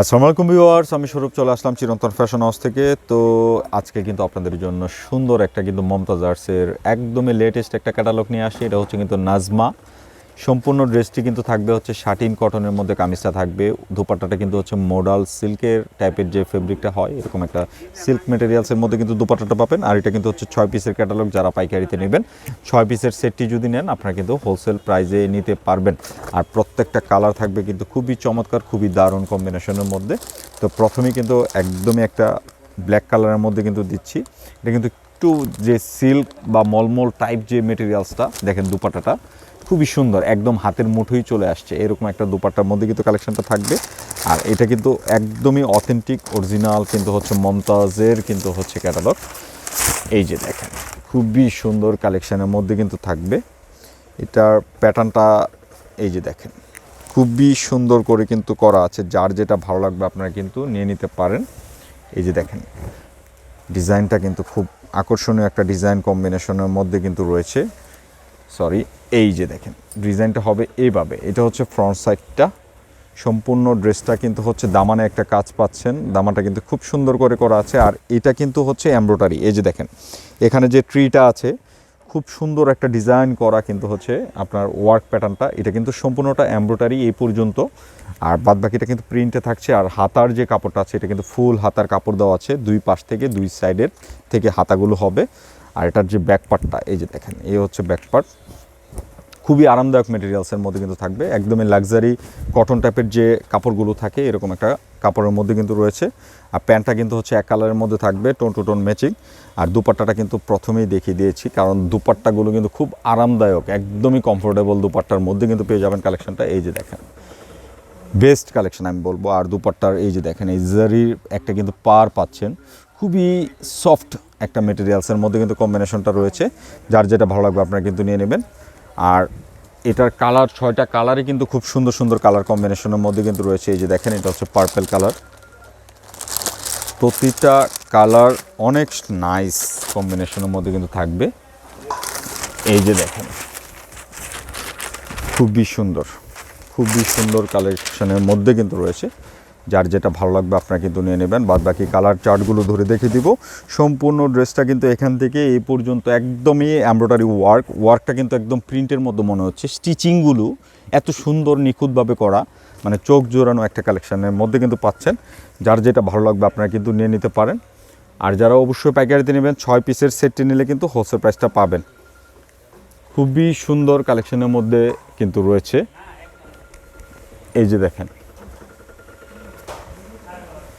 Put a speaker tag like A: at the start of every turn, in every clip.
A: আসসালামু আলাইকুম ভিউয়ার্স, আমি স্বরূপ চলে আসলাম চিরন্তন ফ্যাশন হাউস থেকে। তো আজকে কিন্তু আপনাদের জন্য সুন্দর একটা কিন্তু মমতাজ আর্টসের একদমই লেটেস্ট একটা ক্যাটালগ নিয়ে আসি এটা হচ্ছে কিন্তু নাজমা। সম্পূর্ণ ড্রেসটি কিন্তু থাকবে হচ্ছে শাটিন কটনের মধ্যে, কামিজটা থাকবে। দুপাট্টাটা কিন্তু হচ্ছে মোডাল সিল্কের টাইপের যে ফেব্রিকটা হয়, এরকম একটা সিল্ক মেটেরিয়ালসের মধ্যে কিন্তু দুপাট্টাটা পাবেন। আর এটা কিন্তু হচ্ছে ছয় পিসের ক্যাটালগ যারা পাইকারিতে নেবেন, ছয় পিসের সেটটি যদি নেন, আপনারা কিন্তু হোলসেল প্রাইজে নিতে পারবেন। আর প্রত্যেকটা কালার থাকবে কিন্তু খুবই চমৎকার, খুবই দারুণ কম্বিনেশনের মধ্যে। তো প্রথমেই কিন্তু একদমই একটা ব্ল্যাক কালারের মধ্যে কিন্তু দিচ্ছি। এটা কিন্তু একটু যে সিল্ক বা মলমল টাইপ যে মেটেরিয়ালসটা দেখেন দুপাট্টাটা। খুবই সুন্দর, একদম হাতের মুঠোই চলে আসছে। এরকম একটা দুপাট্টার মধ্যে কিন্তু কালেকশনটা থাকবে। আর এটা কিন্তু একদমই অথেন্টিক অরিজিনাল কিন্তু হচ্ছে মমতাজের কিন্তু হচ্ছে ক্যাটালগ এই যে দেখেন, খুবই সুন্দর কালেকশনের মধ্যে কিন্তু থাকবে। এটার প্যাটার্নটা এই যে দেখেন, খুবই সুন্দর করে কিন্তু করা আছে। যার যেটা ভালো লাগবে আপনারা কিন্তু নিয়ে নিতে পারেন। এই যে দেখেন, ডিজাইনটা কিন্তু খুব আকর্ষণীয় একটা ডিজাইন কম্বিনেশনের মধ্যে কিন্তু রয়েছে। সরি, এই যে দেখেন ডিজাইনটা হবে এইভাবে। এটা হচ্ছে ফ্রন্ট সাইডটা সম্পূর্ণ ড্রেসটা কিন্তু হচ্ছে দামানে একটা কাজ পাচ্ছেন। দামানটা কিন্তু খুব সুন্দর করে করা আছে। আর এটা কিন্তু হচ্ছে এমব্রয়ডারি এই যে দেখেন, এখানে যে ট্রিটা আছে, খুব সুন্দর একটা ডিজাইন করা কিন্তু হচ্ছে আপনার ওয়ার্ক প্যাটার্নটা এটা কিন্তু সম্পূর্ণটা এমব্রয়ডারি এই পর্যন্ত। আর বাদ বাকিটা কিন্তু প্রিন্টে থাকছে। আর হাতার যে কাপড়টা আছে, এটা কিন্তু ফুল হাতার কাপড় দেওয়া আছে। দুই পাশ থেকে, দুই সাইডের থেকে হাতাগুলো হবে। আর এটার যে ব্যাক পার্টটা এই যে দেখেন, এই হচ্ছে ব্যাক পার্ট খুবই আরামদায়ক মেটেরিয়ালসের মধ্যে কিন্তু থাকবে। একদমই লাক্সারি কটন টাইপের যে কাপড়গুলো থাকে, এরকম একটা কাপড়ের মধ্যে কিন্তু রয়েছে। আর প্যান্টটা কিন্তু হচ্ছে এক কালারের মধ্যে থাকবে টোন টু টোন ম্যাচিং আর দুপাট্টাটা কিন্তু প্রথমেই দেখিয়ে দিয়েছি, কারণ দুপাট্টাগুলো কিন্তু খুব আরামদায়ক, একদমই কমফোর্টেবল দুপাট্টার মধ্যে কিন্তু পেয়ে যাবেন কালেকশনটা এই যে দেখেন বেস্ট কালেকশন আমি বলব। আর দুপাট্টার এই যে দেখেন, এই জারির একটা কিন্তু পার পাচ্ছেন। খুবই সফট একটা মেটেরিয়ালসের মধ্যে কিন্তু কম্বিনেশনটা রয়েছে। যার যেটা ভালো লাগবে আপনারা কিন্তু নিয়ে নেবেন। আর এটার কালার ছয়টা কালারই কিন্তু খুব সুন্দর সুন্দর কালার কম্বিনেশনের মধ্যে কিন্তু রয়েছে। এই যে দেখেন, এটা হচ্ছে পার্পেল কালার প্রতিটা কালার অনেক নাইস কম্বিনেশনের মধ্যে কিন্তু থাকবে। এই যে দেখেন, খুবই সুন্দর খুবই সুন্দর কালেকশনের মধ্যে কিন্তু রয়েছে। যার যেটা ভালো লাগবে আপনারা কিন্তু নিয়ে নেবেন। বাদ বাকি কালার চার্টগুলো ধরে দেখে দিব। সম্পূর্ণ ড্রেসটা কিন্তু এখান থেকে এই পর্যন্ত একদমই এমব্রয়ডারি ওয়ার্ক ওয়ার্কটা কিন্তু একদম প্রিন্টের মধ্যে মনে হচ্ছে। স্টিচিংগুলো এত সুন্দর নিখুঁতভাবে করা মানে চোখ জোরানো একটা কালেকশানের মধ্যে কিন্তু পাচ্ছেন। যার যেটা ভালো লাগবে আপনারা কিন্তু নিয়ে নিতে পারেন। আর যারা অবশ্যই পাইকারিতে নেবেন, ছয় পিসের সেটটি নিলে কিন্তু হোলসেল প্রাইসটা পাবেন। খুবই সুন্দর কালেকশনের মধ্যে কিন্তু রয়েছে। এই যে দেখেন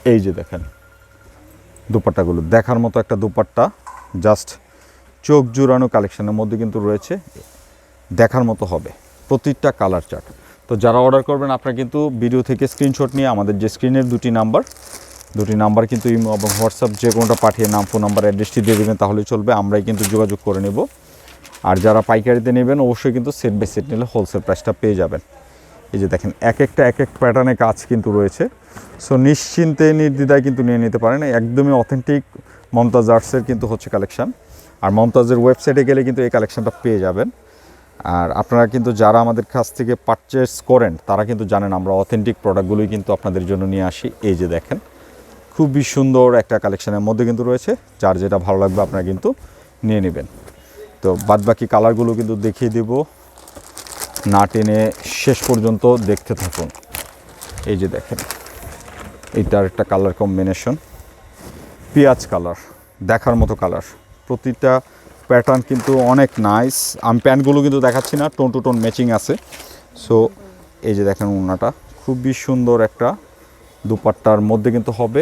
A: এই যে দেখেন, দুপাট্টাগুলো। দেখার মতো একটা দুপাট্টা জাস্ট চোখ জুড়ানো কালেকশনের মধ্যে কিন্তু রয়েছে। দেখার মতো হবে, প্রতিটা কালার চার্ট তো যারা অর্ডার করবেন, আপনারা কিন্তু ভিডিও থেকে স্ক্রিনশট নিয়ে আমাদের যে স্ক্রিনের দুটি নাম্বার দুটি নাম্বার কিন্তু ইমো এবং হোয়াটসঅ্যাপ যে কোনোটা পাঠিয়ে নাম ফোন নাম্বার অ্যাড্রেসটি দিয়ে দেবেন, তাহলেই চলবে। আমরাই কিন্তু যোগাযোগ করে নেব। আর যারা পাইকারিতে নেবেন, অবশ্যই কিন্তু সেট বাই সেট নিলে হোলসেল প্রাইসটা পেয়ে যাবেন। এই যে দেখেন এক একটা এক এক প্যাটার্নে কাজ কিন্তু রয়েছে। সো নিশ্চিন্তে, নির্দ্বিধায় কিন্তু নিয়ে নিতে পারেন। একদমই অথেন্টিক মমতাজ আর্টসের কিন্তু হচ্ছে কালেকশান আর মমতাজের ওয়েবসাইটে গেলে কিন্তু এই কালেকশানটা পেয়ে যাবেন। আর আপনারা কিন্তু যারা আমাদের কাছ থেকে পারচেস করেন, তারা কিন্তু জানেন আমরা অথেন্টিক প্রোডাক্টগুলোই কিন্তু আপনাদের জন্য নিয়ে আসি। এই যে দেখেন, খুবই সুন্দর একটা কালেকশানের মধ্যে কিন্তু রয়েছে। যার যেটা ভালো লাগবে আপনারা কিন্তু নিয়ে নেবেন। তো বাদবাকি কালারগুলো কিন্তু দেখিয়ে দেব। না টেনে শেষ পর্যন্ত দেখতে থাকুন। এই যে দেখেন এইটার একটা কালার কম্বিনেশন পেঁয়াজ কালার দেখার মতো কালার প্রতিটা প্যাটার্ন কিন্তু অনেক নাইস আমি প্যান্টগুলো কিন্তু দেখাচ্ছি না টোন টু টোন ম্যাচিং আছে। সো এই যে দেখেন ওনাটা খুবই সুন্দর একটা দুপাট্টার মধ্যে কিন্তু হবে।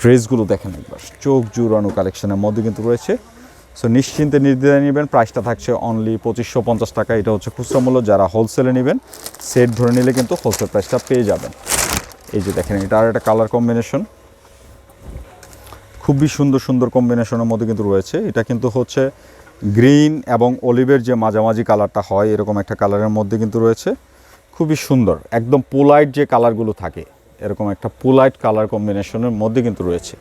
A: ড্রেসগুলো দেখেন একবার, চোখ জুড়ানো কালেকশনের মধ্যে কিন্তু রয়েছে। সো নিশ্চিন্তে নির্দ্বিধায় নেবেন। প্রাইসটা থাকছে অনলি পঁচিশশো পঞ্চাশ টাকা। এটা হচ্ছে খুচরা মূল্য। যারা হোলসেলে নেবেন সেট ধরে নিলে কিন্তু হোলসেল প্রাইসটা পেয়ে যাবেন। এই যে দেখেন, এটা আর একটা কালার কম্বিনেশন খুবই সুন্দর সুন্দর কম্বিনেশনের মধ্যে কিন্তু রয়েছে। এটা কিন্তু হচ্ছে গ্রিন এবং অলিভের যে মাঝামাঝি কালারটা হয়, এরকম একটা কালারের মধ্যে কিন্তু রয়েছে। খুবই সুন্দর। একদম পোলাইট যে কালারগুলো থাকে, এরকম একটা পোলাইট কালার কম্বিনেশনের মধ্যে কিন্তু রয়েছে।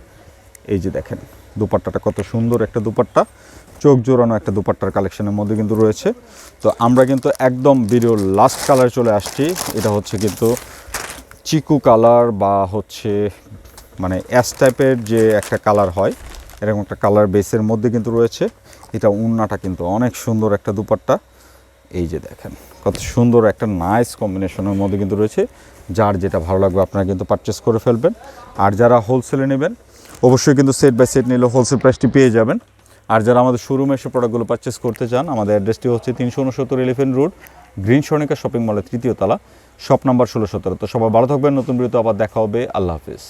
A: এই যে দেখেন। দুপাট্টাটা কত সুন্দর একটা দুপাট্টা, চোখ জোড়ানো একটা দুপাট্টার কালেকশনের মধ্যে কিন্তু রয়েছে। তো আমরা কিন্তু একদম ভিডিওর লাস্ট কালার চলে আসছি। এটা হচ্ছে কিন্তু চিকু কালার বা হচ্ছে মানে অ্যাস টাইপের যে একটা কালার হয়, এরকম একটা কালার বেসের মধ্যে কিন্তু রয়েছে। এটা উন্নাটা কিন্তু অনেক সুন্দর একটা দুপাট্টা। এই যে দেখেন, কত সুন্দর একটা নাইস কম্বিনেশনের মধ্যে কিন্তু রয়েছে। যার যেটা ভালো লাগবে আপনারা কিন্তু পারচেস করে ফেলবেন। আর যারা হোলসেলে নেবেন অবশ্যই কিন্তু সেট বাই সেট নিলে হোলসেল প্রাইসটি পেয়ে যাবেন। আর যারা আমাদের শোরুমে এসে প্রোডাক্টগুলো পারচেস করতে চান, আমাদের অ্যাড্রেসটি হচ্ছে তিনশো উনসত্তর elephant road green Swarnika shopping মলের তৃতীয় তলা শপ নাম্বার ষোলো সতেরো। তো সবাই ভালো থাকবেন, নতুন বিরতি আবার দেখা হবে। আল্লাহ হাফিজ।